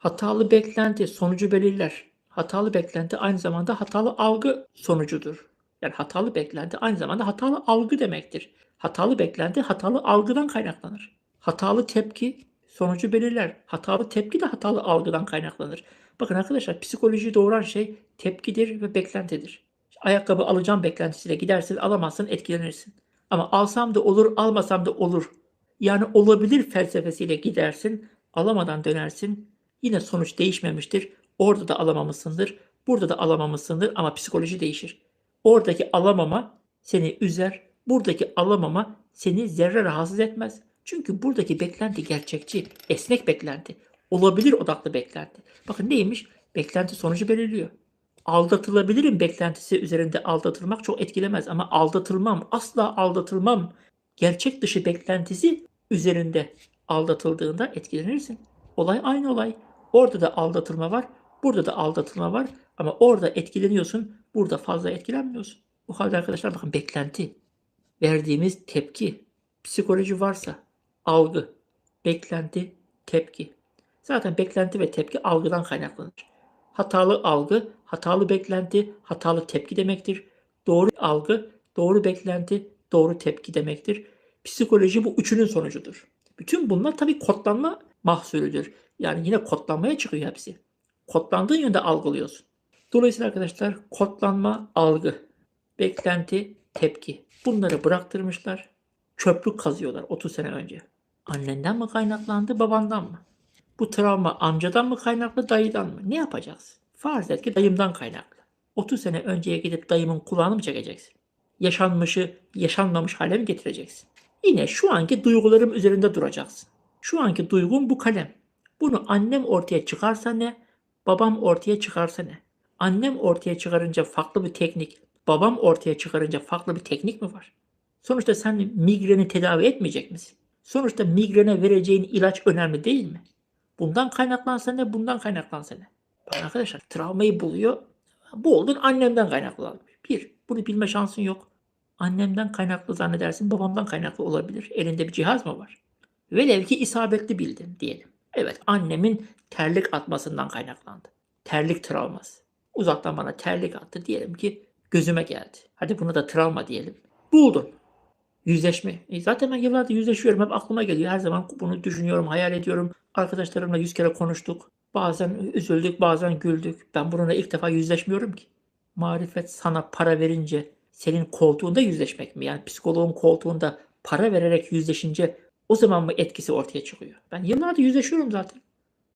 Hatalı beklenti sonucu belirler. Hatalı beklenti aynı zamanda hatalı algı sonucudur. Yani hatalı beklenti aynı zamanda hatalı algı demektir. Hatalı beklenti hatalı algıdan kaynaklanır. Hatalı tepki sonucu belirler. Hatalı tepki de hatalı algıdan kaynaklanır. Bakın arkadaşlar psikolojiyi doğuran şey tepkidir ve beklentidir. Ayakkabı alacağım beklentisiyle gidersin alamazsın etkilenirsin. Ama alsam da olur almasam da olur. Yani olabilir felsefesiyle gidersin alamadan dönersin. Yine sonuç değişmemiştir. Orada da alamamışsındır. Burada da alamamışsındır ama psikoloji değişir. Oradaki alamama seni üzer. Buradaki alamama seni zerre rahatsız etmez. Çünkü buradaki beklenti gerçekçi, esnek beklenti. Olabilir odaklı beklenti. Bakın neymiş? Beklenti sonucu belirliyor. Aldatılabilirim beklentisi üzerinde aldatılmak çok etkilemez ama aldatılmam, asla aldatılmam gerçek dışı beklentisi üzerinde aldatıldığında etkilenirsin. Olay aynı olay. Orada da aldatılma var, burada da aldatılma var ama orada etkileniyorsun, burada fazla etkilenmiyorsun. Bu halde arkadaşlar bakın beklenti, verdiğimiz tepki, psikoloji varsa algı, beklenti, tepki. Zaten beklenti ve tepki algıdan kaynaklanır. Hatalı algı, hatalı beklenti, hatalı tepki demektir. Doğru algı, doğru beklenti, doğru tepki demektir. Psikoloji bu üçünün sonucudur. Bütün bunlar tabii kodlanma mahsulüdür. Yani yine kodlanmaya çıkıyor hepsi. Kodlandığın yönde algılıyorsun. Dolayısıyla arkadaşlar kodlanma, algı, beklenti, tepki. Bunları bıraktırmışlar. Çöplük kazıyorlar 30 sene önce. Annenden mi kaynaklandı, babandan mı? Bu travma amcadan mı kaynaklı, dayıdan mı? Ne yapacağız? Farz et ki dayımdan kaynaklı. 30 sene önceye gidip dayımın kulağını mı çekeceksin? Yaşanmışı yaşanmamış hale mi getireceksin? Yine şu anki duygularım üzerinde duracaksın. Şu anki duygum bu kalem. Bunu annem ortaya çıkarsa ne? Babam ortaya çıkarsa ne? Annem ortaya çıkarınca farklı bir teknik, babam ortaya çıkarınca farklı bir teknik mi var? Sonuçta sen migreni tedavi etmeyecek misin? Sonuçta migrene vereceğin ilaç önemli değil mi? Bundan kaynaklansa ne, bundan kaynaklansa ne? Bakın arkadaşlar travmayı buluyor. Bu oldun annemden kaynaklı. Bir, bunu bilme şansın yok. Annemden kaynaklı zannedersin, babamdan kaynaklı olabilir. Elinde bir cihaz mı var? Velev ki isabetli bildin diyelim. Evet annemin terlik atmasından kaynaklandı. Terlik travması. Uzaktan bana terlik attı diyelim ki gözüme geldi. Hadi buna da travma diyelim. Buldun. Yüzleşme. E zaten ben yıllardır yüzleşiyorum. Hep aklıma geliyor. Her zaman bunu düşünüyorum, hayal ediyorum. Arkadaşlarımla yüz kere konuştuk. Bazen üzüldük, bazen güldük. Ben bununla ilk defa yüzleşmiyorum ki. Marifet sana para verince senin koltuğunda yüzleşmek mi? Yani psikoloğun koltuğunda para vererek yüzleşince o zaman mı etkisi ortaya çıkıyor? Ben yıllardır yüzleşiyorum zaten.